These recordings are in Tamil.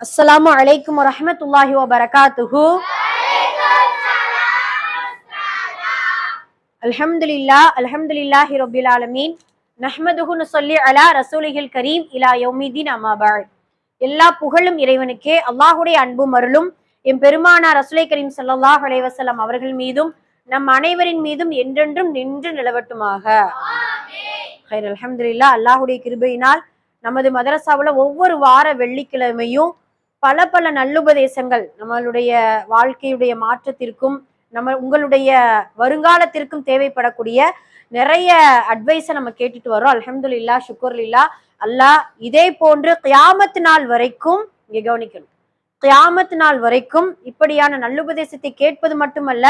அஸ்ஸலாமு அலைக்கும் வரமத்துல்லாஹி வபரகாத்துஹு. அல்ஹம்துலில்லாஹ் அல்ஹம்துலில்லாஹி ரப்பில் ஆலமீன். நஹ்மதுஹுன்னு சொல்லி அலா ரசூலிகள் கரீம் இலா யோமிதீன் அம்மா எல்லா புகழும் இறைவனுக்கே அல்லாஹுடைய அன்பும் அருளும் எம் பெருமானார் ரசூலை கரீம் சல்லாஹ் அலைஹி அவர்கள் மீதும் நம் அனைவரின் மீதும் என்றென்றும் நின்று நிலவட்டுமாக. அலமதுல்லா அல்லாஹுடைய கிருபையினால் நமது மதரசாவுல ஒவ்வொரு வார வெள்ளிக்கிழமையும் பல பல நல்லுபதேசங்கள் நம்மளுடைய வாழ்க்கையுடைய மாற்றத்திற்கும் நம்ம உங்களுடைய வருங்காலத்திற்கும் தேவைப்படக்கூடிய நிறைய அட்வைஸை நம்ம கேட்டுட்டு வரோம் அல்ஹம்துலில்லா ஷுக்குர்லில்லா. அல்லாஹ் இதே போன்று கியாமத் நாள் வரைக்கும் இங்கே கவனிக்கணும். கியாமத் நாள் வரைக்கும் இப்படியான நல்லுபதேசத்தை கேட்பது மட்டுமல்ல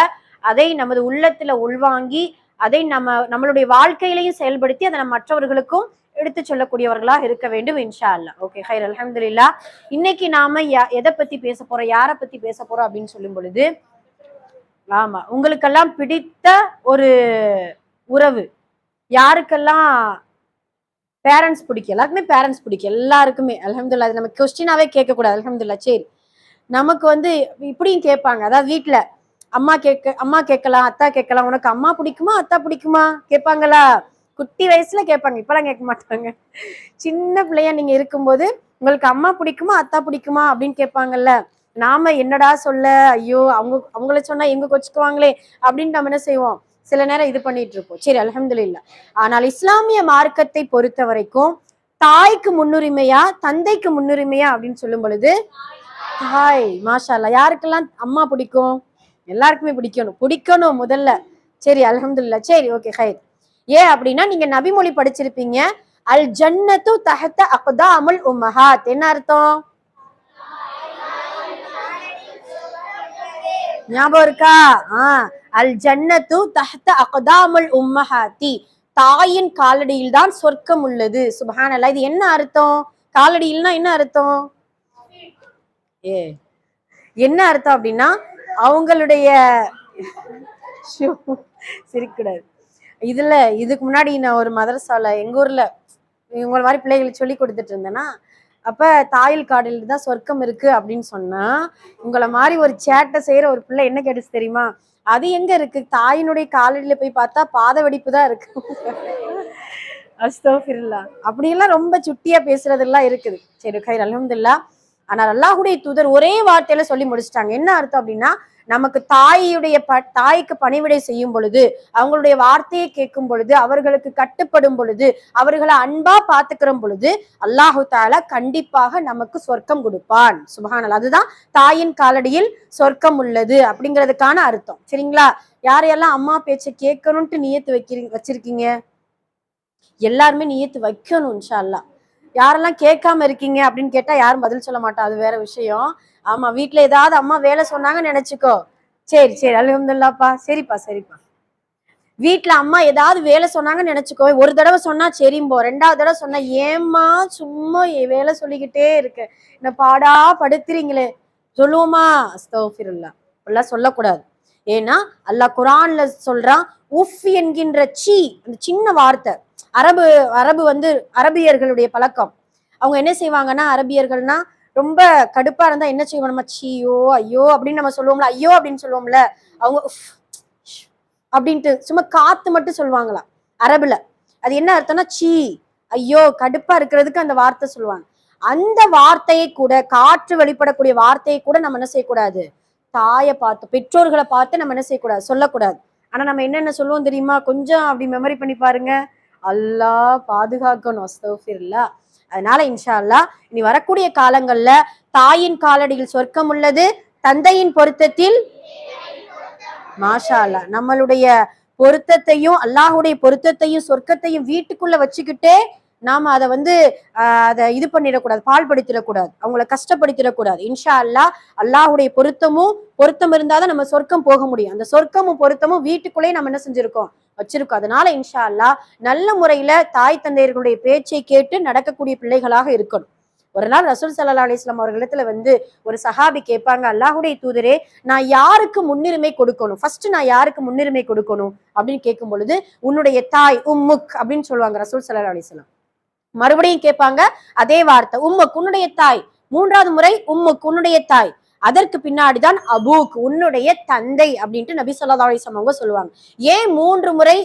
அதை நமது உள்ளத்துல உள்வாங்கி அதை நம்ம நம்மளுடைய வாழ்க்கையிலையும் செயல்படுத்தி அதை நம்ம மற்றவர்களுக்கும் எடுத்து சொல்லக்கூடியவர்களாக இருக்க வேண்டும் இன்ஷா அல்லா ஓகே ஹைர் அலமதுல்லா இன்னைக்கு நாம யா- எதை பத்தி பேச போறோம் யாரை பத்தி பேச போறோம் அப்படின்னு சொல்லும் பொழுது ஆமா உங்களுக்கெல்லாம் பிடித்த ஒரு உறவு யாருக்கெல்லாம் பேரண்ட்ஸ் பிடிக்கும் எல்லாருக்குமே பேரண்ட்ஸ் பிடிக்கும் எல்லாருக்குமே. அலமதுல்லா அது நம்ம கொஸ்டினாவே கேட்கக்கூடாது அலமதுல்லா சரி. நமக்கு வந்து இப்படியும் கேட்பாங்க அதாவது வீட்டில் அம்மா கேட்க அம்மா கேட்கலாம் அத்தா கேட்கலாம் உனக்கு அம்மா பிடிக்குமா அத்தா பிடிக்குமா? கேட்பாங்களா? குட்டி வயசுல கேட்பாங்க. இப்பெல்லாம் கேட்க மாட்டாங்க. சின்ன பிள்ளையா நீங்க இருக்கும்போது உங்களுக்கு அம்மா பிடிக்குமா அத்தா பிடிக்குமா அப்படின்னு கேட்பாங்கல்ல. நாம என்னடா சொல்ல? ஐயோ அவங்க அவங்கள சொன்னா எங்க கொச்சுக்குவாங்களே அப்படின்னு நம்ம என்ன செய்வோம்? சில நேரம் இது பண்ணிட்டு இருப்போம். சரி அலமதுல்லா ஆனால் இஸ்லாமிய மார்க்கத்தை பொறுத்த வரைக்கும் தாய்க்கு முன்னுரிமையா தந்தைக்கு முன்னுரிமையா அப்படின்னு சொல்லும் பொழுது தாய் மாஷால்லா யாருக்கெல்லாம் அம்மா பிடிக்கும்? எல்லாருக்குமே பிடிக்கணும். பிடிக்கணும் முதல்ல. சரி அலமதுல்லா சரி ஓகே ஹைர். ஏன் அப்படின்னா நீங்க நபிமொழி படிச்சிருப்பீங்க. அல் ஜன்னத்து தஹத்த அக்தாமுல் உமஹாத் என்ன அர்த்தம்? ஞாபகம் இருக்கா? ஆஹ் அல் ஜன்னத்து தஹத்த அக்தாமுல் உம்மஹாத்தி. தாயின் காலடியில் தான் சொர்க்கம் உள்ளது. சுபஹானல்லாஹ் இது என்ன அர்த்தம்? காலடியில்னா என்ன அர்த்தம்? ஏ. என்ன அர்த்தம் அப்படின்னா அவங்களுடைய சிரிக்கூடாது இதில் இதுக்கு முன்னாடி நான் ஒரு மதரசாவில் எங்கள் ஊரில் இவங்கள மாதிரி பிள்ளைகளுக்கு சொல்லி கொடுத்துட்டு இருந்தேன்னா அப்போ தாயில் காடில் தான் சொர்க்கம் இருக்குது அப்படின்னு சொன்னால் உங்களை மாதிரி ஒரு சேட்டை செய்கிற ஒரு பிள்ளை என்ன கேட்டுச்சு தெரியுமா? அது எங்கே இருக்குது தாயினுடைய காலடியில் போய் பார்த்தா பாத வெடிப்பு தான் இருக்கு. அஸ்தோஃபிர்லா அப்படியெல்லாம் ரொம்ப சுட்டியாக பேசுறதெல்லாம் இருக்குது. சரி கை அலமதுல்லா ஆனால் அல்லாஹுடைய தூதர் ஒரே வார்த்தையில சொல்லி முடிச்சிட்டாங்க. என்ன அர்த்தம் அப்படின்னா நமக்கு தாயுடைய ப தாய்க்கு பணிவிடை செய்யும் பொழுது அவங்களுடைய வார்த்தையை கேட்கும் பொழுது அவர்களுக்கு கட்டுப்படும் பொழுது அவர்களை அன்பா பாத்துக்கிற பொழுது அல்லாஹு தாலா கண்டிப்பாக நமக்கு சொர்க்கம் கொடுப்பான். சுபஹானல் அதுதான் தாயின் காலடியில் சொர்க்கம் உள்ளது அப்படிங்கிறதுக்கான அர்த்தம். சரிங்களா? யாரையெல்லாம் அம்மா பேச்சை கேட்கணும்ட்டு நியத்து வைக்கிறீங்க வச்சிருக்கீங்க? எல்லாருமே நியத்து வைக்கணும் இன்ஷா அல்லாஹ். யாரெல்லாம் கேட்காம இருக்கீங்க அப்படின்னு கேட்டா யாரும் பதில் சொல்ல மாட்டோம் அது வேற விஷயம். ஆமா வீட்டுல ஏதாவது அம்மா வேலை சொன்னாங்கன்னு நினைச்சுக்கோ. சரி சரி அலமதுல்லாப்பா சரிப்பா சரிப்பா. வீட்டுல அம்மா ஏதாவது வேலை சொன்னாங்கன்னு நினைச்சுக்கோ. ஒரு தடவை சொன்னா சரிம்போ. ரெண்டாவது தடவை சொன்னா ஏம்மா சும்மா வேலை சொல்லிக்கிட்டே இருக்கு. என்ன பாடா படுத்துறீங்களே. சொல்லுவோமா? அஸ்தோஃபிருல்லா. அப்படிலாம் சொல்லக்கூடாது. ஏன்னா அல்லாஹ் குரான்ல சொல்றான் உஃப் என்கின்ற சீ அந்த சின்ன வார்த்தை. அரபு அரபு வந்து அரபியர்களுடைய பழக்கம். அவங்க என்ன செய்வாங்கன்னா அரபியர்கள்னா ரொம்ப கடுப்பா இருந்தா என்ன செய்வோம் நம்ம சீயோ ஐயோ அப்படின்னு நம்ம சொல்லுவோம்ல ஐயோ அப்படின்னு சொல்லுவோம்ல அவங்க அப்படின்ட்டு சும்மா காத்து மட்டும் சொல்லுவாங்களாம் அரபுல. அது என்ன அர்த்தம்னா சீ ஐயோ கடுப்பா இருக்கிறதுக்கு அந்த வார்த்தை சொல்லுவாங்க. அந்த வார்த்தையை கூட காற்று வெளிப்படக்கூடிய வார்த்தையை கூட நம்ம என்ன செய்யக்கூடாது? தாயை பார்த்து பெற்றோர்களை பார்த்து நம்ம என்ன செய்யக்கூடாது? சொல்லக்கூடாது. ஆனா நம்ம என்னென்ன சொல்லுவோம் தெரியுமா? கொஞ்சம் அப்படி மெமரி பண்ணி பாருங்க. அல்லாஹ் பாதுகாக்கணும் அஸ்தோஃபிர்லா அதனால இன்ஷா அல்லாஹ் இனி வரக்கூடிய காலங்கள்ல தாயின் காலடியில் சொர்க்கம் உள்ளது தந்தையின் பொருத்தத்தில் மாஷா அல்லாஹ் நம்மளுடைய பொருத்தத்தையும் அல்லாஹுடைய பொருத்தத்தையும் சொர்க்கத்தையும் வீட்டுக்குள்ள வச்சுக்கிட்டே நாம அதை வந்து அதை இது பண்ணிடக்கூடாது பால்படுத்திடக்கூடாது அவங்கள கஷ்டப்படுத்திடக்கூடாது. இன்ஷா அல்லாஹ் அல்லாஹுடைய பொருத்தமும் பொருத்தம் இருந்தாதான் நம்ம சொர்க்கம் போக முடியும். அந்த சொர்க்கமும் பொருத்தமும் வீட்டுக்குள்ளேயே நம்ம என்ன செஞ்சுருக்கோம்? வச்சிருக்கோம். அதனால இன்ஷா அல்லாஹ் நல்ல முறையில தாய் தந்தையர்களுடைய பேச்சை கேட்டு நடக்கக்கூடிய பிள்ளைகளாக இருக்கணும். ஒரு நாள் ரசூல் சல்லா அலிஸ்லாம் அவர்களிடத்துல வந்து ஒரு சஹாபி கேட்பாங்க அல்லாஹுடைய தூதரே நான் யாருக்கு முன்னுரிமை கொடுக்கணும்? ஃபர்ஸ்ட் நான் யாருக்கு முன்னுரிமை கொடுக்கணும்? அப்படின்னு கேட்கும் பொழுது உன்னுடைய தாய் உம்முக் அப்படின்னு சொல்லுவாங்க ரசூல் சல்லா அலிஸ்லாம் மறுபடியும் கேட்பாங்க அதே வார்த்தை உம்முக் உன்னுடைய தாய். மூன்றாவது முறை உம்முக்கு உன்னுடைய தாய். அதற்கு பின்னாடிதான் அபூக் உன்னுடைய தந்தை. அப்படின்ட்டு நபி சொல்லா அலிசம் அவங்க சொல்லுவாங்க. ஏன் மூன்று முறை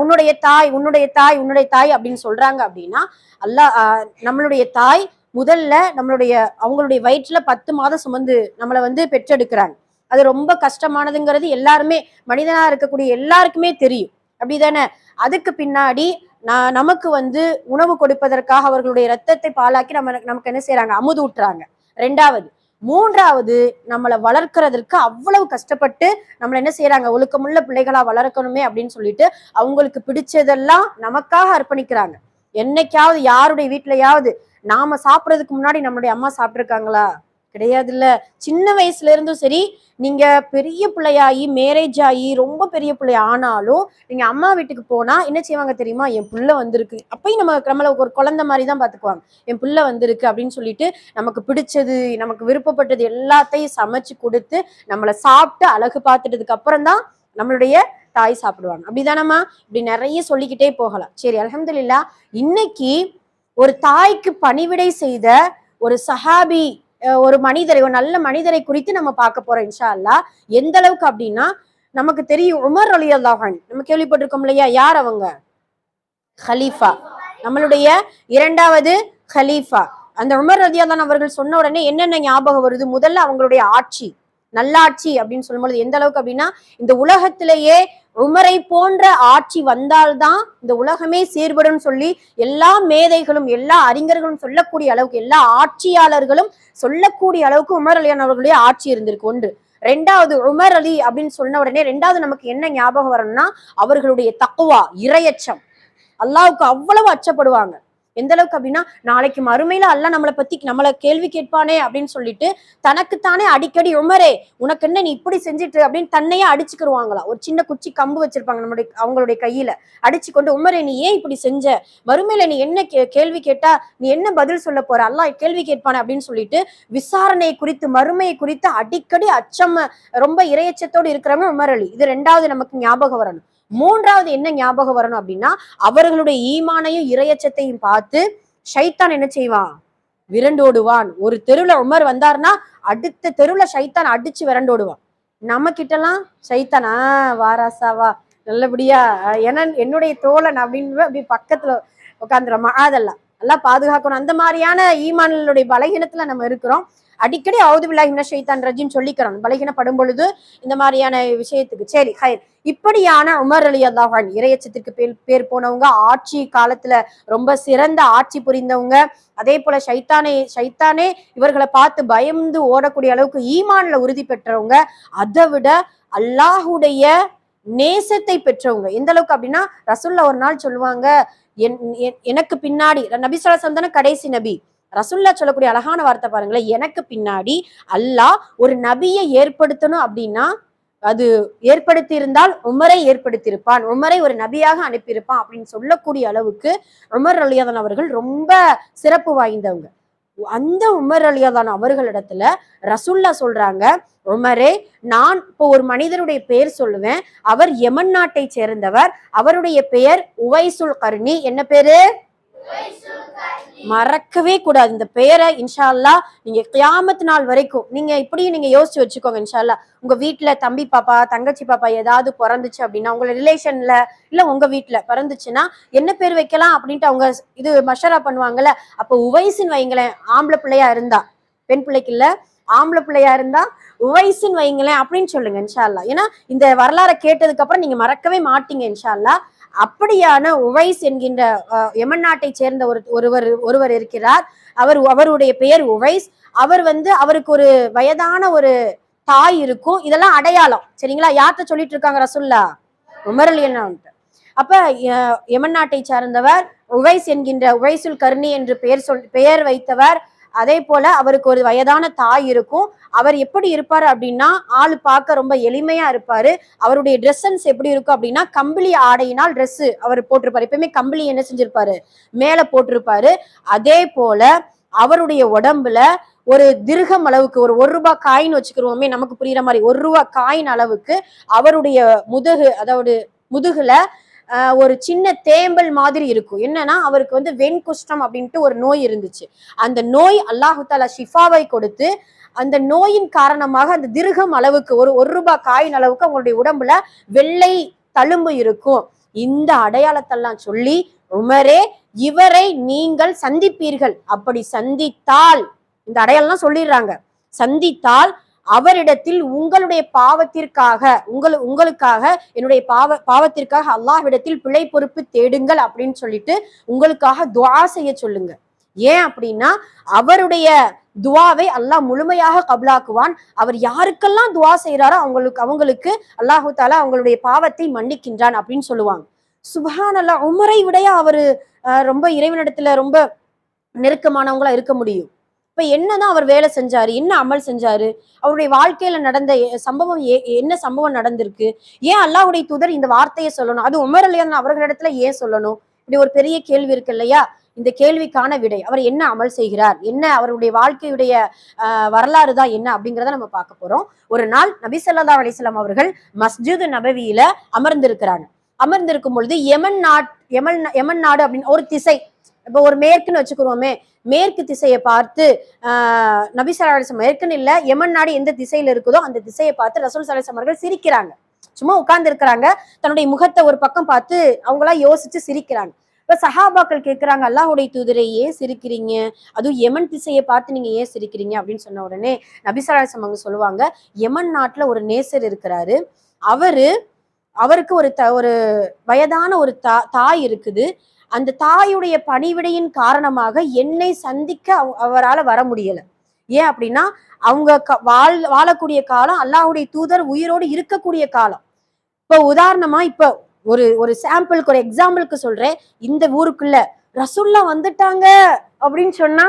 உன்னுடைய தாய் உன்னுடைய தாய் உன்னுடைய தாய் அப்படின்னு சொல்றாங்க அப்படின்னா அல்லாஹ் நம்மளுடைய தாய் முதல்ல நம்மளுடைய அவங்களுடைய வயிற்றுல பத்து மாதம் சுமந்து நம்மளை வந்து பெற்றெடுக்கிறாங்க. அது ரொம்ப கஷ்டமானதுங்கிறது எல்லாருமே மனிதனா இருக்கக்கூடிய எல்லாருக்குமே தெரியும். அப்படிதானே? அதுக்கு பின்னாடி நான் நமக்கு வந்து உணவு கொடுப்பதற்காக அவர்களுடைய ரத்தத்தை பாலாக்கி நம்ம நமக்கு என்ன செய்யறாங்க அமுது ஊட்டுறாங்க ரெண்டாவது மூன்றாவது நம்மளை வளர்க்கறதற்கு அவ்வளவு கஷ்டப்பட்டு நம்மளை என்ன செய்யறாங்க ஒழுக்கமுள்ள பிள்ளைகளா வளர்க்கணுமே அப்படின்னு சொல்லிட்டு அவங்களுக்கு பிடிச்சதெல்லாம் நமக்காக அர்ப்பணிக்கிறாங்க. என்னைக்காவது யாருடைய வீட்லயாவது நாம சாப்பிட்றதுக்கு முன்னாடி நம்மளுடைய அம்மா சாப்பிட்டுருக்காங்களா? கிடையாதுல்ல. சின்ன வயசுல இருந்தும் சரி நீங்க பெரிய பிள்ளையாகி மேரேஜ் ஆகி ரொம்ப பெரிய பிள்ளை ஆனாலும் நீங்க அம்மா வீட்டுக்கு போனா என்ன செய்வாங்க தெரியுமா? என் புள்ள வந்திருக்கு. அப்பயும் நம்ம நம்மள ஒரு குழந்தை மாதிரி தான் பாத்துக்குவாங்க. என் புள்ள வந்திருக்கு அப்படின்னு சொல்லிட்டு நமக்கு பிடிச்சது நமக்கு விருப்பப்பட்டது எல்லாத்தையும் சமைச்சு கொடுத்து நம்மளை சாப்பிட்டு அழகு பார்த்துட்டதுக்கு அப்புறம் தான் நம்மளுடைய தாய் சாப்பிடுவாங்க. அப்படிதானம்மா? இப்படி நிறைய சொல்லிக்கிட்டே போகலாம். சரி அலமதுல்லா இன்னைக்கு ஒரு தாய்க்கு பணிவிடை செய்த ஒரு சஹாபி ஒரு மனிதரை ஒரு நல்ல மனிதரை குறித்து நம்ம பார்க்க போறோம் இன்ஷா அல்லா எந்த அளவுக்கு அப்படின்னா நமக்கு தெரியும் உமர் அலி அல்லாஹன் நம்ம கேள்விப்பட்டிருக்கோம் இல்லையா? யார் அவங்க? ஹலீஃபா. நம்மளுடைய இரண்டாவது ஹலீஃபா. அந்த உமர் ரதியாதான் அவர்கள் சொன்ன உடனே என்னென்ன ஞாபகம் வருது? முதல்ல அவங்களுடைய ஆட்சி. நல்லாட்சி அப்படின்னு சொல்லும்போது எந்த அளவுக்கு அப்படின்னா இந்த உலகத்திலேயே உமரை போன்ற ஆட்சி வந்தால்தான் இந்த உலகமே சீர்படும் சொல்லி எல்லா மேதைகளும் எல்லா அறிஞர்களும் சொல்லக்கூடிய அளவுக்கு எல்லா ஆட்சியாளர்களும் சொல்லக்கூடிய அளவுக்கு உமர் அலியான் அவர்களுடைய ஆட்சி இருந்திருக்கு. ஒன்று. ரெண்டாவது உமர் அலி அப்படின்னு சொன்ன உடனே ரெண்டாவது நமக்கு என்ன ஞாபகம் வரும்னா அவர்களுடைய தக்குவா இரையச்சம். அல்லாவுக்கு அவ்வளவு அச்சப்படுவாங்க. எந்த அளவுக்கு அப்படின்னா நாளைக்கு மறுமையில அல்ல நம்மளை பத்தி நம்மளை கேள்வி கேட்பானே அப்படின்னு சொல்லிட்டு தனக்குத்தானே அடிக்கடி உமரே உனக்கு என்ன நீ இப்படி செஞ்சுட்டு அப்படின்னு தன்னையே அடிச்சுக்கிருவாங்களா? ஒரு சின்ன குச்சி கம்பு வச்சிருப்பாங்க நம்மளுடைய அவங்களுடைய கையில. அடிச்சு கொண்டு உமரே நீ ஏன் இப்படி செஞ்ச? மறுமையில நீ என்ன கே- கேள்வி கேட்டா நீ என்ன பதில் சொல்ல போற? அல்லா கேள்வி கேட்பானே அப்படின்னு சொல்லிட்டு விசாரணை குறித்து மறுமையை குறித்து அடிக்கடி அச்சம் ரொம்ப இரையச்சத்தோடு இருக்கிறவங்க உமர் அலி. இது ரெண்டாவது நமக்கு ஞாபகம் வரணும். மூன்றாவது என்ன ஞாபகம் வரணும் அப்படின்னா அவர்களுடைய ஈமானையும் இரையச்சத்தையும் பார்த்து ஷைத்தான் என்ன செய்வான்? விரண்டோடுவான். ஒரு தெருவுல உமர் வந்தாருன்னா அடுத்த தெருவுல ஷைத்தான் அடிச்சு விரண்டோடுவான். நம்ம கிட்டலாம் ஷைத்தான் ஆ வாராசாவா நல்லபடியா ஏன்னா என என்னுடைய தோழன் அப்படின்னு அப்படி பக்கத்துல உட்காந்துறோமா அதெல்லாம் நல்லா பாதுகாக்கணும். அந்த மாதிரியான ஈமான்களுடைய பலகீனத்துல நம்ம இருக்கிறோம். அடிக்கடி அவுது பில்லாஹின ஷைத்தான் ரஜின்னு சொல்லிக்கிறான் பலகீனப்படும் பொழுது இந்த மாதிரியான விஷயத்துக்கு. சரி ஹயர் இப்படியான உமர் அலி அல்லாஹான் இறையச்சத்திற்கு பேர் பேர் போனவங்க ஆட்சி காலத்துல ரொம்ப சிறந்த ஆட்சி புரிந்தவங்க அதே போல ஷைத்தானே ஷைத்தானே இவர்களை பார்த்து பயந்து ஓடக்கூடிய அளவுக்கு ஈமான்ல உறுதி பெற்றவங்க அதை விட அல்லாஹுடைய நேசத்தை பெற்றவங்க. எந்த அளவுக்கு அப்படின்னா ரசுல்லா ஒரு நாள் சொல்லுவாங்க என் என்- எனக்கு பின்னாடி நபி சொல்லா தானே கடைசி நபி. ரசுல்லா சொல்லக்கூடிய அழகான வார்த்தை பாருங்களேன். எனக்கு பின்னாடி அல்லாஹ் ஒரு நபியை ஏற்படுத்தணும் அப்படின்னா அது ஏற்படுத்தி இருந்தால் உமரை ஏற்படுத்தியிருப்பான். உமரை ஒரு நபியாக அனுப்பியிருப்பான் அப்படின்னு சொல்லக்கூடிய அளவுக்கு உமர் அலியாதன் அவர்கள் ரொம்ப சிறப்பு வாய்ந்தவங்க. அந்த உமர் அலியாதான் அவர்களிடத்துல ரசுல்லா சொல்றாங்க உமரே நான் இப்போ ஒரு மனிதருடைய பெயர் சொல்லுவேன். அவர் யமன் நாட்டை சேர்ந்தவர். அவருடைய பெயர் உவைசுல் கருணி என்ன பேரு? மறக்கவே கூடாது. இந்த பெயரை இன்ஷால்லா நீங்க கியாமத் நாள் வரைக்கும் நீங்க இப்படியும் நீங்க யோசிச்சு வச்சுக்கோங்க இன்ஷால்லா. உங்க வீட்டுல தம்பி பாப்பா தங்கச்சி பாப்பா ஏதாவது பிறந்துச்சு அப்படின்னா உங்க ரிலேஷன்ல இல்ல உங்க வீட்டுல பிறந்துச்சுன்னா என்ன பேர் வைக்கலாம் அப்படின்ட்டு அவங்க இது மஷரா பண்ணுவாங்கல்ல அப்ப உவைசுன்னு வைங்களேன் ஆம்பளை பிள்ளையா இருந்தா. பெண் பிள்ளைக்கு இல்ல ஆம்பளை பிள்ளையா இருந்தா உவைசுன்னு வைங்களேன் அப்படின்னு சொல்லுங்க இன்ஷால்லா. ஏன்னா இந்த வரலாறை கேட்டதுக்கு அப்புறம் நீங்க மறக்கவே மாட்டீங்க இன்ஷால்லா. அப்படியான உவைஸ் என்கின்ற யமன் நாட்டை சேர்ந்த ஒரு ஒருவர் ஒருவர் இருக்கிறார். அவர் அவருடைய பெயர் உவைஸ். அவர் வந்து அவருக்கு ஒரு வயதான ஒரு தாய் இருக்கும். இதெல்லாம் அடையாளம். சரிங்களா? யார்கிட்ட சொல்லிட்டு இருக்காங்க ரசுல்லா? உமர் அப்ப யமன் நாட்டை சார்ந்தவர் உவைஸ் என்கின்ற உவைசுல் கர்ணி என்று பெயர் சொல் பெயர் வைத்தவர். அதே போல அவருக்கு ஒரு வயதான தாய் இருக்கும். அவர் எப்படி இருப்பார் அப்படின்னா ஆள் பார்க்க ரொம்ப எளிமையா இருப்பாரு. அவருடைய ட்ரெஸ் சென்ஸ் எப்படி இருக்கும் அப்படின்னா கம்பளி ஆடையினால் ட்ரெஸ் அவர் போட்டிருப்பாரு. எப்பயுமே கம்பளி என்ன செஞ்சிருப்பாரு? மேல போட்டிருப்பாரு. அதே போல அவருடைய உடம்புல ஒரு திருகம் அளவுக்கு ஒரு ஒரு ரூபாய் காயின் வச்சுக்கிறோமே நமக்கு புரியுற மாதிரி ஒரு ரூபாய் காயின் அளவுக்கு அவருடைய முதுகு அதாவது முதுகுல ஒரு சின்ன தேம்பல் மாதிரி இருக்கும். என்னன்னா அவருக்கு வந்து வெண்குஷ்டம் அப்படின்ட்டு ஒரு நோய் இருந்துச்சு. அந்த நோய் அல்லாஹு தாலா ஷிஃபாவை கொடுத்து அந்த நோயின் காரணமாக அந்த திருகம் அளவுக்கு ஒரு ஒரு ரூபாய் காயின் அளவுக்கு அவங்களுடைய உடம்புல வெள்ளை தழும்பு இருக்கும். இந்த அடையாளத்தெல்லாம் சொல்லி உமரே இவரை நீங்கள் சந்திப்பீர்கள். அப்படி சந்தித்தால் இந்த அடையாளம்லாம் சொல்லிடுறாங்க. சந்தித்தால் அவரிடத்தில் உங்களுடைய பாவத்திற்காக உங்கள் உங்களுக்காக என்னுடைய பாவ பாவத்திற்காக அல்லாஹ்விடத்தில் பிழை பொறுப்பு தேடுங்கள் அப்படின்னு சொல்லிட்டு உங்களுக்காக துவா செய்ய சொல்லுங்க. ஏன் அப்படின்னா அவருடைய துவாவை அல்லாஹ் முழுமையாக கபலாக்குவான். அவர் யாருக்கெல்லாம் துவா செய்யறாரோ அவங்களுக்கு அவங்களுக்கு அல்லாஹு தாலா அவங்களுடைய பாவத்தை மன்னிக்கின்றான் அப்படின்னு சொல்லுவாங்க. சுபஹான் அல்லாஹ் உமரை விடைய அவரு ரொம்ப இறைவனிடத்துல ரொம்ப நெருக்கமானவங்களா இருக்க முடியும். இப்ப என்னதான் அவர் வேலை செஞ்சாரு என்ன அமல் செஞ்சாரு அவருடைய வாழ்க்கையில நடந்த சம்பவம் ஏ- என்ன சம்பவம் நடந்திருக்கு ஏன் அல்லாஹுடைய தூதர் இந்த வார்த்தையை சொல்லணும் அது உமர் அலியான் அவர்களிடத்துல ஏன் சொல்லணும்? இப்படி ஒரு பெரிய கேள்வி இருக்கு இல்லையா? இந்த கேள்விக்கான விடை. அவர் என்ன அமல் செய்கிறார்? என்ன அவருடைய வாழ்க்கையுடைய வரலாறு தான் என்ன அப்படிங்கிறத நம்ம பார்க்க போறோம். ஒரு நாள் நபி ஸல்லல்லாஹு அலிஸ்லாம் அவர்கள் மஸ்ஜித் நபவியில அமர்ந்திருக்கிறாங்க அமர்ந்திருக்கும் பொழுது யமன் நாட் யமன் யமன் நாடு அப்படின்னு ஒரு திசை. இப்போ ஒரு மேற்குன்னு வச்சுக்கிறோமே மேற்கு திசையை பார்த்து ஆஹ், நபி சலாசம் மேற்குன்னு இல்ல யமன் நாடு எந்த திசையில இருக்குதோ அந்த திசையை பார்த்து ரசூல் சலாசம் அவர்கள் சிரிக்கிறாங்க. சும்மா உட்கார்ந்து இருக்கிறாங்க தன்னுடைய முகத்தை ஒரு பக்கம் பார்த்து அவங்களா யோசிச்சு சிரிக்கிறாங்க. இப்ப சஹாபாக்கள் கேட்கிறாங்க அல்லாஹுடைய தூதரை ஏன் சிரிக்கிறீங்க? அதுவும் யமன் திசையை பார்த்து நீங்க ஏன் சிரிக்கிறீங்க? அப்படின்னு சொன்ன உடனே நபிசராசம் அவங்க சொல்லுவாங்க யமன் நாட்டுல ஒரு நேசர் இருக்கிறாரு. அவரு அவருக்கு ஒரு த ஒரு வயதான ஒரு தா தாய் இருக்குது. அந்த தாயுடைய பணிவிடையின் காரணமாக என்னை சந்திக்க அவ- வர முடியல. ஏன் அப்படின்னா அவங்க க- வாழ் வாழக்கூடிய காலம் அல்லாஹுடைய தூதர் உயிரோடு இருக்கக்கூடிய காலம். இப்போ உதாரணமா இப்போ ஒரு ஒரு சாம்பிளுக்கு ஒரு எக்ஸாம்பிளுக்கு சொல்றேன். இந்த ஊருக்குள்ள ரசுல்லா வந்துட்டாங்க அப்படின்னு சொன்னா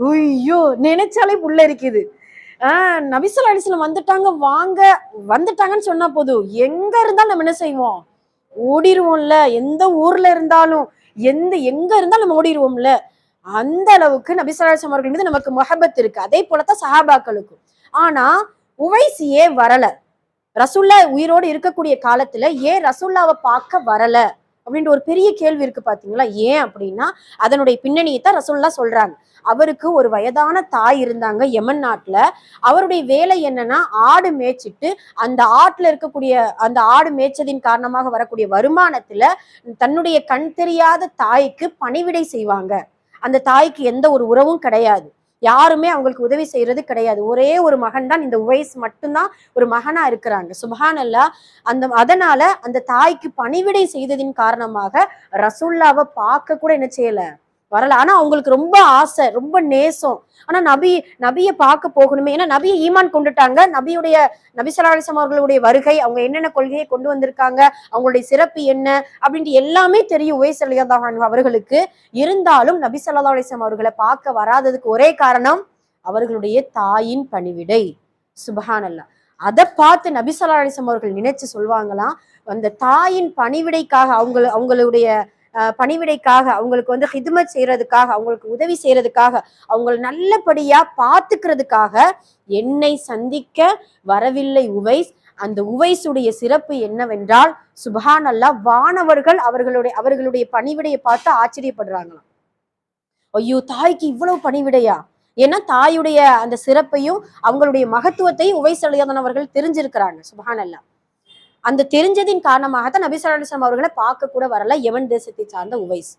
ஐயோ நினைச்சாலே புள்ள இருக்குது ஆஹ் நபிசல் அலிஸ்லம் வந்துட்டாங்க வாங்க வந்துட்டாங்கன்னு சொன்னா போதும். எங்க இருந்தாலும் நம்ம என்ன செய்வோம்? ஓடிடுவோம்ல எந்த ஊர்ல இருந்தாலும் எந்த எங்க இருந்தாலும் நம்ம ஓடிடுவோம்ல அந்த அளவுக்கு நபிசல்லாசம் அவர்கள் மீது நமக்கு மொஹபத் இருக்கு. அதே போலத்தான் சஹாபாக்களுக்கும். ஆனா உவைசியே வரல? ரசுல்லா உயிரோடு இருக்கக்கூடிய காலத்துல ஏன் ரசுல்லாவை பார்க்க வரல? அப்படின்ற ஒரு பெரிய கேள்வி இருக்கு பாத்தீங்களா? ஏன் அப்படின்னா அதனுடைய பின்னணியை தான் ரசுல்லா சொல்றாங்க. அவருக்கு ஒரு வயதான தாய் இருந்தாங்க யமன் நாட்டுல. அவருடைய வேலை என்னன்னா ஆடு மேய்ச்சிட்டு அந்த ஆட்டுல இருக்கக்கூடிய அந்த ஆடு மேய்ச்சதின் காரணமாக வரக்கூடிய வருமானத்துல தன்னுடைய கண் தெரியாத தாய்க்கு பணிவிடை செய்வாங்க. அந்த தாய்க்கு எந்த ஒரு உறவும் கிடையாது. யாருமே அவங்களுக்கு உதவி செய்யறது கிடையாது. ஒரே ஒரு மகன் தான் இந்த உவைஸ் மட்டும்தான் ஒரு மகனா இருக்கிறாங்க. சுபஹான் அந்த அதனால அந்த தாய்க்கு பணிவிடை செய்ததின் காரணமாக ரசுல்லாவை பார்க்க கூட என்ன செய்யலை. வரல. ஆனா அவங்களுக்கு ரொம்ப ஆசை ரொம்ப நேசம். ஆனா நபி நபியை பார்க்க போகணுமே. ஏன்னா நபியை ஈமான் கொண்டுட்டாங்க. நபியுடைய நபி சலாசம் அவர்களுடைய வருகை அவங்க என்னென்ன கொள்கையை கொண்டு வந்திருக்காங்க அவங்களுடைய சிறப்பு என்ன அப்படின்ட்டு எல்லாமே தெரியும். உவைஸ் ரலியல்லாஹு அவர்களுக்கு. இருந்தாலும் நபி ஸல்லல்லாஹு அலைஹி அவர்களை பார்க்க வராததுக்கு ஒரே காரணம் அவர்களுடைய தாயின் பணிவிடை. சுபஹானல்லாஹ் அதை பார்த்து நபி ஸல்லல்லாஹு அவர்கள் நினைச்சு சொல்வாங்களாம் அந்த தாயின் பணிவிடைக்காக அவங்க அவங்களுடைய பணிவிடைக்காக அவங்களுக்கு வந்து ஹிதுமத் செய்யறதுக்காக அவங்களுக்கு உதவி செய்யறதுக்காக அவங்களை நல்லபடியா பார்த்துக்கிறதுக்காக என்னை சந்திக்க வரவில்லை உவைஸ். அந்த உவைசுடைய சிறப்பு என்னவென்றால் சுபஹான் அல்லாஹ் வானவர்கள் அவர்களுடைய அவர்களுடைய பணிவிடையை பார்த்து ஆச்சரியப்படுறாங்களாம். ஐயோ தாய்க்கு இவ்வளவு பணிவிடையா? ஏன்னா தாயுடைய அந்த சிறப்பையும் அவங்களுடைய மகத்துவத்தையும் உவைஸ் தெரிஞ்சிருக்கிறாங்க சுபஹான் அல்லா அந்த தெரிஞ்சதின் காரணமாக தான் நபி அவர்களை பார்க்க கூட வரல எவன் தேசத்தை சார்ந்த உவைஸ்.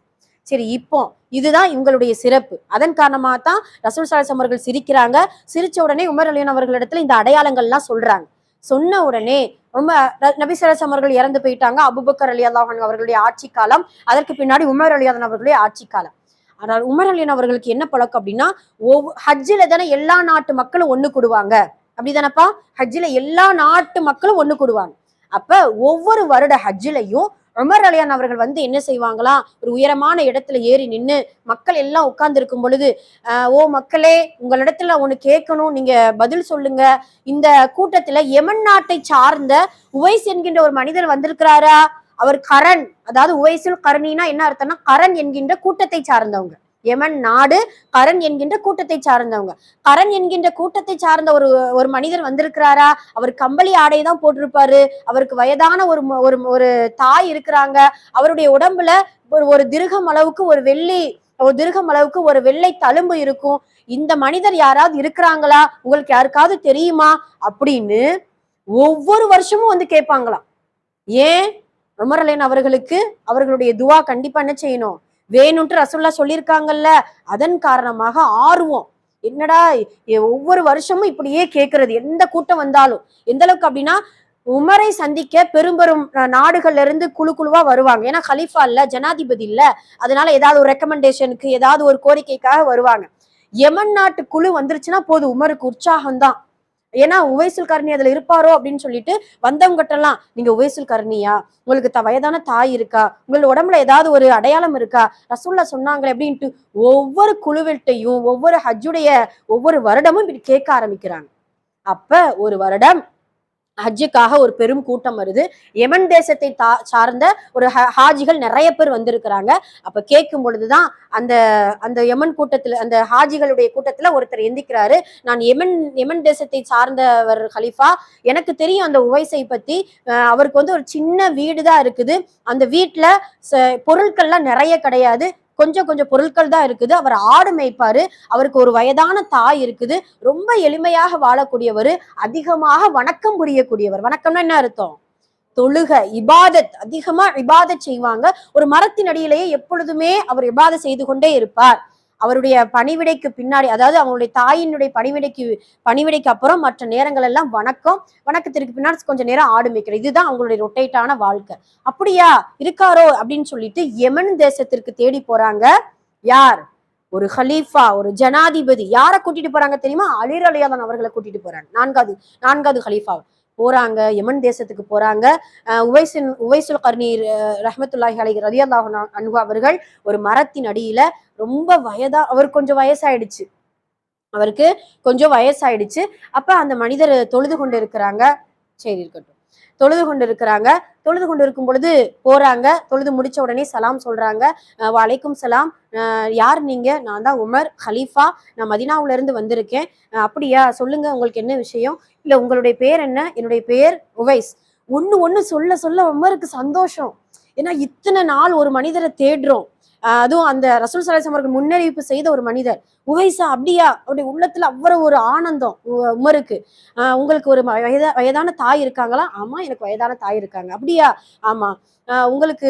சரி இப்போ இதுதான் இவங்களுடைய சிறப்பு. அதன் காரணமாக தான் ரசூல் சாலசம் அவர்கள் சிரிக்கிறாங்க. சிரிச்ச உடனே உமர் அலியன் அவர்களிடத்துல இந்த அடையாளங்கள்லாம் சொல்றாங்க. சொன்ன உடனே ரொம்ப நபிசரசம் நபி அவர்கள் இறந்து போயிட்டாங்க. அபுபக்கர் அலி அல்லாஹன் அவர்களுடைய ஆட்சி காலம் அதற்கு பின்னாடி உமர் அலியாதன் அவர்களுடைய ஆட்சி காலம். ஆனால் உமர் அலியன் அவர்களுக்கு என்ன பழக்கம் அப்படின்னா ஒவ்வொரு ஹஜ்ஜில தானே எல்லா நாட்டு மக்களும் ஒண்ணு கூடுவாங்க. அப்படிதானப்பா? ஹஜ்ஜில எல்லா நாட்டு மக்களும் ஒண்ணு கூடுவாங்க. அப்ப ஒவ்வொரு வருட ஹஜ்ஜிலையும் உமர் அலியான் அவர்கள் வந்து என்ன செய்வாங்களாம் ஒரு உயரமான இடத்துல ஏறி நின்று மக்கள் எல்லாம் உட்கார்ந்து இருக்கும் பொழுது ஓ மக்களே உங்களிடத்துல ஒன்று கேட்கணும். நீங்க பதில் சொல்லுங்க. இந்த கூட்டத்துல யமன் நாட்டை சார்ந்த உவைஸ் என்கின்ற ஒரு மனிதர் வந்திருக்கிறாரா? அவர் கரண் அதாவது உவைசுல் கரணினா என்ன அர்த்தம்னா கரண் என்கின்ற கூட்டத்தை சார்ந்தவங்க. யமன் நாடு கரண் என்கின்ற கூட்டத்தை சார்ந்தவங்க. கரண் என்கின்ற கூட்டத்தை சார்ந்த ஒரு ஒரு மனிதர் வந்திருக்கிறாரா? அவர் கம்பளி ஆடை தான் போட்டிருப்பாரு. அவருக்கு வயதான ஒரு ஒரு ஒரு தாய் இருக்கிறாங்க. அவருடைய உடம்புல ஒரு ஒரு திருகம் அளவுக்கு ஒரு வெள்ளி ஒரு திருகம் அளவுக்கு ஒரு வெள்ளை தழும்பு இருக்கும். இந்த மனிதர் யாராவது இருக்கிறாங்களா? உங்களுக்கு யாருக்காவது தெரியுமா? அப்படின்னு ஒவ்வொரு வருஷமும் வந்து கேட்பாங்களாம். ஏன்? உமரலேன் அவர்களுக்கு அவர்களுடைய துவா கண்டிப்பா என்ன செய்யணும்? வேணும்ட்டு ரசூல்லா சொல்லியிருக்காங்கல்ல அதன் காரணமாக ஆர்வம். என்னடா எ- ஒவ்வொரு வருஷமும் இப்படியே கேட்கறது எந்த கூட்டம் வந்தாலும். எந்த அளவுக்கு அப்படின்னா உமரை சந்திக்க பெரும்பெரும் நாடுகள்ல இருந்து குழு குழுவா வருவாங்க. ஏன்னா ஹலிஃபா இல்ல ஜனாதிபதி இல்ல. அதனால ஏதாவது ஒரு ரெக்கமெண்டேஷனுக்கு ஏதாவது ஒரு கோரிக்கைக்காக வருவாங்க. யமன் நாட்டு குழு வந்துருச்சுன்னா போதும் உமருக்கு உற்சாகம் தான் ஏன்னா உவைசுல் கர்ணி அதுல இருப்பாரோ அப்படின்னு சொல்லிட்டு வந்தவங்க எல்லாம் நீங்க உவைசுல் கர்ணியா உங்களுக்கு த வயதான தாய் இருக்கா? உங்களோட உடம்புல ஏதாவது ஒரு அடையாளம் இருக்கா? ரசூல்லா சொன்னாங்களே அப்படின்ட்டு ஒவ்வொரு குழுவிட்டையும் ஒவ்வொரு ஹஜ்ஜுடைய ஒவ்வொரு வருடமும் இப்படி கேட்க ஆரம்பிக்கிறாங்க. அப்ப ஒரு வருடம் ஹஜ்ஜுக்காக ஒரு பெரும் கூட்டம் வருது. யமன் தேசத்தை தா சார்ந்த ஒரு ஹாஜிகள் நிறைய பேர் வந்திருக்கிறாங்க. அப்ப கேட்கும் பொழுதுதான் அந்த அந்த யமன் கூட்டத்துல அந்த ஹாஜிகளுடைய கூட்டத்துல ஒருத்தர் எந்திக்கிறாரு. நான் யமன் யமன் தேசத்தை சார்ந்தவர் ஹலீஃபா எனக்கு தெரியும் அந்த உவைசை பத்தி அவருக்கு வந்து ஒரு சின்ன வீடு தான் இருக்குது. அந்த வீட்டுல ச- பொருட்கள்லாம் நிறைய கிடையாது. கொஞ்சம் கொஞ்சம் பொருட்கள் தான் இருக்குது. அவர் ஆடு மேய்ப்பாரு. அவருக்கு ஒரு வயதான தாய் இருக்குது. ரொம்ப எளிமையாக வாழக்கூடியவர். அதிகமாக வணக்கம் புரியக்கூடியவர். வணக்கம்னா என்ன அர்த்தம்? தொழுக இபாதத். அதிகமா இபாதத் செய்வாங்க. ஒரு மரத்தின் அடியிலேயே எப்பொழுதுமே அவர் இபாதத் செய்து கொண்டே இருப்பார். அவருடைய பணிவிடைக்கு பின்னாடி அதாவது அவங்களுடைய தாயினுடைய பணிவிடைக்கு பணிவிடைக்கு அப்புறம் மற்ற நேரங்கள் எல்லாம் வணக்கம். வணக்கத்திற்கு பின்னாடி கொஞ்சம் நேரம் ஆடு மேய்க்கிறது இதுதான் அவங்களுடைய ரொட்டேட்டான வாழ்க்கை. அப்படியா? இருக்காரோ? அப்படின்னு சொல்லிட்டு யமன் தேசத்திற்கு தேடி போறாங்க யார்? ஒரு ஹலீஃபா ஒரு ஜனாதிபதி. யாரை கூட்டிட்டு போறாங்க தெரியுமா? அலிர் அலியாதன் அவர்களை கூட்டிட்டு போறாங்க நான்காவது நான்காவது ஹலீஃபா போறாங்க யமன் தேசத்துக்கு போறாங்க. உவைசின் உவைசுல் கர்னீர் ரஹமத்துல்லாஹி அலை ரதியல்லாஹ் அன்பு அவர்கள் ஒரு மரத்தின் அடியில ரொம்ப வயதா அவர் கொஞ்சம் வயசாயிடுச்சு. அவருக்கு கொஞ்சம் வயசாயிடுச்சு. அப்ப அந்த மனிதர் தொழுது கொண்டு இருக்கிறாங்க. சரி இருக்கட்டும். தொழுது கொண்டு இருக்கிறாங்க தொழுது கொண்டு இருக்கும் பொழுது போறாங்க. தொழுது முடிச்ச உடனே சலாம் சொல்றாங்க. அஹ் வலைக்கும் சலாம். யார் நீங்க? நான் தான் உமர் ஹலீஃபா. நான் மதினாவுல இருந்து வந்திருக்கேன். அப்படியா? சொல்லுங்க. உங்களுக்கு என்ன விஷயம்? இல்ல உங்களுடைய பேர் என்ன? என்னுடைய பேர் உவைஸ். ஒன்னு ஒன்னு சொல்ல சொல்ல உமருக்கு சந்தோஷம். ஏன்னா இத்தனை நாள் ஒரு மனிதரை தேடுறோம். அதுவும் அந்த ரசூல் சலாசம் அவர்கள் முன்னறிவிப்பு செய்த ஒரு மனிதர். உவைசா அப்படியா? அப்படி உள்ளத்துல அவ்வளவு ஒரு ஆனந்தம் உ- உமருக்கு. ஆஹ் உங்களுக்கு ஒரு வயதா வயதான தாய் இருக்காங்களா? ஆமா எனக்கு வயதான தாய் இருக்காங்க. அப்படியா? ஆமா. ஆஹ் உங்களுக்கு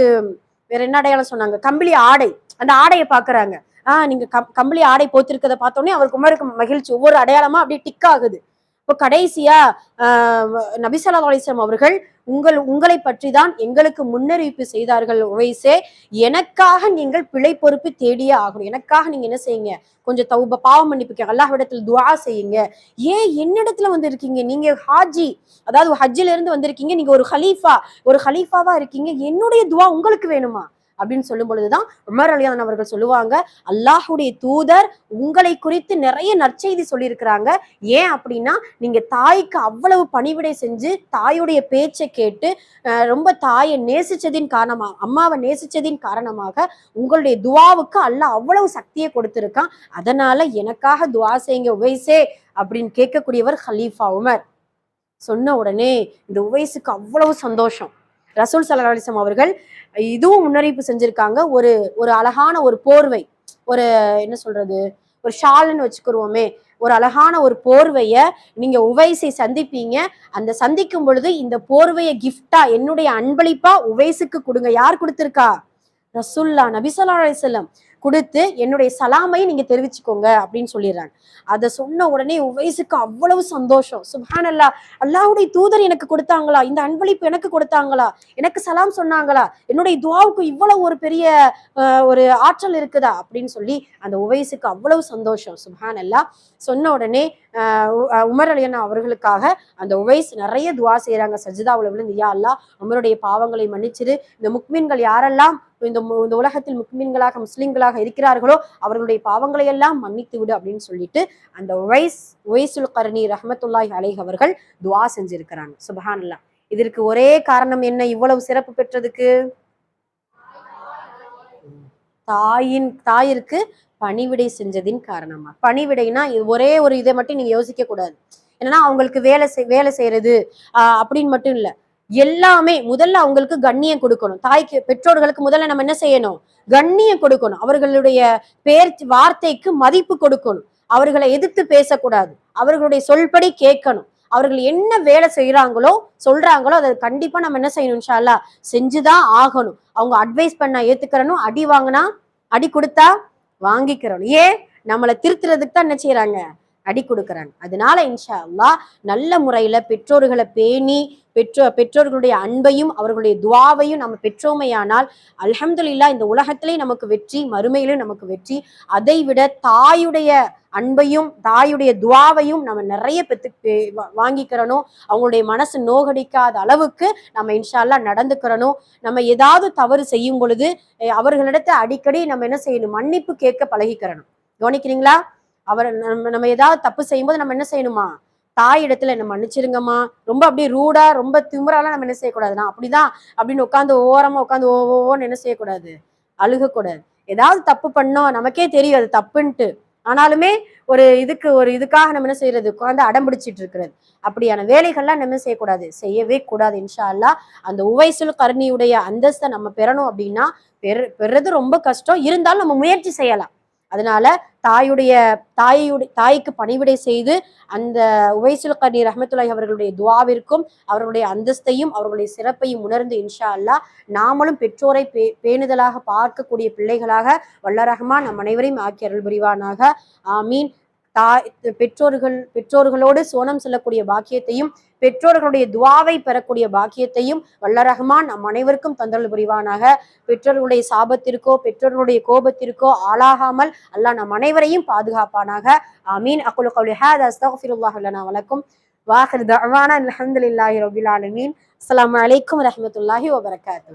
வேற என்ன அடையாளம் சொன்னாங்க? கம்பளி ஆடை. அந்த ஆடையை பாக்குறாங்க. ஆஹ் நீங்க கம் கம்பளி ஆடை போத்திருக்கதை பார்த்தோன்னே அவருக்கு உமருக்கு மகிழ்ச்சி. ஒவ்வொரு அடையாளமா அப்படியே டிக் ஆகுது. இப்போ கடைசியா நபிசல்லா அலிஸ்லாம் அவர்கள் உங்கள் உங்களை பற்றி தான் எங்களுக்கு முன்னறிவிப்பு செய்தார்கள் உவைசே. எனக்காக நீங்கள் பிழை பொறுப்பு தேடியே ஆகணும். எனக்காக நீங்க என்ன செய்யுங்க? கொஞ்சம் தௌப பாவம் மன்னிப்புக்க அல்லாஹ்விடத்தில் துவா செய்யுங்க. ஏன் என்னிடத்துல வந்து இருக்கீங்க நீங்க ஹாஜி அதாவது ஹஜ்ஜில இருந்து வந்திருக்கீங்க. நீங்க ஒரு ஹலீஃபா ஒரு ஹலீஃபாவா இருக்கீங்க. என்னுடைய துவா உங்களுக்கு வேணுமா? அப்படின்னு சொல்லும் பொழுதுதான் உமர் அலியான் அவர்கள் சொல்லுவாங்க அல்லாஹுடைய தூதர் உங்களை குறித்து நிறைய நற்செய்தி சொல்லியிருக்கிறாங்க. ஏன் அப்படின்னா நீங்க தாய்க்கு அவ்வளவு பணிவிடை செஞ்சு தாயுடைய பேச்சை கேட்டு ரொம்ப தாயை நேசிச்சதின் காரணமாக அம்மாவை நேசிச்சதின் காரணமாக உங்களுடைய துவாவுக்கு அல்லாஹ் அவ்வளவு சக்தியை கொடுத்திருக்கான். அதனால எனக்காக துவா செய்யுங்க உவைசே அப்படின்னு கேட்கக்கூடியவர் ஹலீஃபா உமர். சொன்ன உடனே இந்த உவைஸுக்கு அவ்வளவு சந்தோஷம். ரசூல் சல்லா அலிஸ்லாம் அவர்கள் இதுவும் முன்னறிவிப்பு செஞ்சிருக்காங்க. ஒரு ஒரு அழகான ஒரு போர்வை ஒரு என்ன சொல்றது ஒரு ஷால்னு வச்சுக்கிருவோமே ஒரு அழகான ஒரு போர்வைய நீங்க உவைசை சந்திப்பீங்க. அந்த சந்திக்கும் பொழுது இந்த போர்வையை கிஃப்டா என்னுடைய அன்பளிப்பா உவைசுக்கு கொடுங்க. யார் கொடுத்திருக்கா? ரசுல்லா நபிசல்லா அலிசல்லம் கொடுத்து என்னுடைய சலாமை நீங்க தெரிவிச்சுக்கோங்க அப்படின்னு சொல்லிடுறாங்க. அதை சொன்ன உடனே உவைஸுக்கு அவ்வளவு சந்தோஷம். சுபான் அல்லா அல்லாவுடைய தூதர் எனக்கு கொடுத்தாங்களா? இந்த அன்பளிப்பு எனக்கு கொடுத்தாங்களா? எனக்கு சலாம் சொன்னாங்களா? என்னுடைய துவாவுக்கு இவ்வளவு ஒரு பெரிய ஒரு ஆற்றல் இருக்குதா? அப்படின்னு சொல்லி அந்த உவைஸுக்கு அவ்வளவு சந்தோஷம். சுப்ஹானல்லா சொன்ன உடனே உமர் அலியண்ணா அவர்களுக்காக அந்த உவைஸ் நிறைய துவா செய்றாங்க. சஜிதாவில் விழுந்து யா அல்லா உமருடைய பாவங்களை மன்னிச்சிரு. இந்த முக்மீன்கள் யாரெல்லாம் இந்த மு- இந்த உலகத்தில் முக்மீன்களாக முஸ்லீம்களாக இருக்கிறார்களோ அவர்களுடைய பாவங்களை எல்லாம் மன்னித்து விடு அப்படின்னு சொல்லிட்டு அந்த ஒய்ஸ் ஒய்சுல் கர்ணி ரஹமத்துல்லாஹி அலைஹ் அவர்கள் துவா செஞ்சிருக்கிறாங்க. சுபஹானல்லா. இதற்கு ஒரே காரணம் என்ன? இவ்வளவு சிறப்பு பெற்றதுக்கு? தாயின் தாயிற்கு பணிவிடை செஞ்சதின் காரணமா? பணிவிடைனா இது ஒரே ஒரு இதை மட்டும் நீங்க யோசிக்க கூடாது என்னன்னா அவங்களுக்கு வேலை செய் வேலை செய்யறது அப்படின்னு மட்டும் இல்லை. எல்லாமே முதல்ல அவங்களுக்கு கண்ணியம் கொடுக்கணும். தாய்க்கு பெற்றோர்களுக்கு முதல்ல நம்ம என்ன செய்யணும்? கண்ணியம் கொடுக்கணும். அவர்களுடைய பேர் வார்த்தைக்கு மதிப்பு கொடுக்கணும். அவர்களை எதிர்த்து பேசக்கூடாது. அவர்களுடைய சொல்படி கேட்கணும். அவர்கள் என்ன வேலை செய்யறாங்களோ சொல்றாங்களோ அதை கண்டிப்பா நம்ம என்ன செய்யணும் ஷாலா செஞ்சுதான் ஆகணும். அவங்க அட்வைஸ் பண்ணா ஏத்துக்கிறனும் அடி வாங்கினா அடி கொடுத்தா வாங்கிக்கிறோம் ஏன்? நம்மளை திருத்துறதுக்கு தான் என்ன செய்யறாங்க அடி கொடுக்கறாங்க அதனால இன்ஷா அல்லா நல்ல முறையில பெற்றோர்களை பேணி பெற்றோ பெற்றோர்களுடைய அன்பையும் அவர்களுடைய துவாவையும் நம்ம பெற்றோமையானால் அலமதுல்லா இந்த உலகத்திலே நமக்கு வெற்றி மறுமையிலும் நமக்கு வெற்றி. அதை விட தாயுடைய அன்பையும் தாயுடைய துவாவையும் நம்ம நிறைய பெத்து பே- அவங்களுடைய மனசு நோகடிக்காத அளவுக்கு நம்ம இன்ஷால்லா நடந்துக்கிறனும் நம்ம ஏதாவது தவறு செய்யும் பொழுது அவர்களிடத்தை அடிக்கடி நம்ம என்ன செய்யணும்? மன்னிப்பு கேட்க பழகிக்கிறணும். கவனிக்கிறீங்களா? அவர் நம்ம நம்ம ஏதாவது தப்பு செய்யும்போது நம்ம என்ன செய்யணுமா? தாய் இடத்துல என்ன மன்னிச்சிருங்கம்மா. ரொம்ப அப்படியே ரூடா ரொம்ப திமுறாலாம் நம்ம என்ன செய்யக்கூடாதுண்ணா? அப்படிதான் அப்படின்னு உட்காந்து ஓரமா உட்காந்து ஓவோன்னு என்ன செய்யக்கூடாது? அழுகக்கூடாது. ஏதாவது தப்பு பண்ணோம் நமக்கே தெரியும் அது தப்புன்ட்டு. ஆனாலுமே ஒரு இதுக்கு ஒரு இதுக்காக நம்ம என்ன செய்யறது? உட்காந்து அடம்பிடிச்சிட்டு இருக்கிறது. அப்படியான வேலைகள்லாம் நம்ம செய்யக்கூடாது? செய்யவே கூடாது இன்ஷா அல்லாஹ் அந்த உவைசுல் கருணியுடைய அந்தஸ்தை நம்ம பெறணும் அப்படின்னா பெற பெறது ரொம்ப கஷ்டம். இருந்தாலும் நம்ம முயற்சி செய்யலாம். அதனால தாயுடைய தாயுடைய தாய்க்கு பணிவிடை செய்து அந்த உவைசுல் கர்ணி ரஹமத்துல்லாஹி அவர்களுடைய துவாவிற்கும் அவர்களுடைய அந்தஸ்தையும் அவர்களுடைய சிறப்பையும் உணர்ந்து இன்ஷா அல்லாஹ் நாமளும் பெற்றோரை பே பேணுதலாக பார்க்கக்கூடிய பிள்ளைகளாக வல்ல ரஹ்மான் நம் அனைவரையும் ஆக்கி அருள் புரிவானாக ஆமீன். தாய் பெற்றோர்கள் பெற்றோர்களோடு சோனம் செல்லக்கூடிய பாக்கியத்தையும் பெற்றோர்களுடைய துவாவை பெறக்கூடிய பாக்கியத்தையும் வல்ல ரஹ்மான் நம் அனைவருக்கும் தந்தல் புரிவானாக. பெற்றோர்களுடைய சாபத்திற்கோ பெற்றோர்களுடைய கோபத்திற்கோ ஆளாகாமல் அல்லாஹ் நம் அனைவரையும் பாதுகாப்பானாக. ஆமீன். அக்குலு கவுலி ஹேத் அஸ்தக்ஃபிருல்லாஹ் வணக்கம் வாஹர் தவானா அலமதுல்லாஹி ரபுல் ஆலமீன். அலைக்கும் ரஹமத்துல்லாஹி வபரகாத்து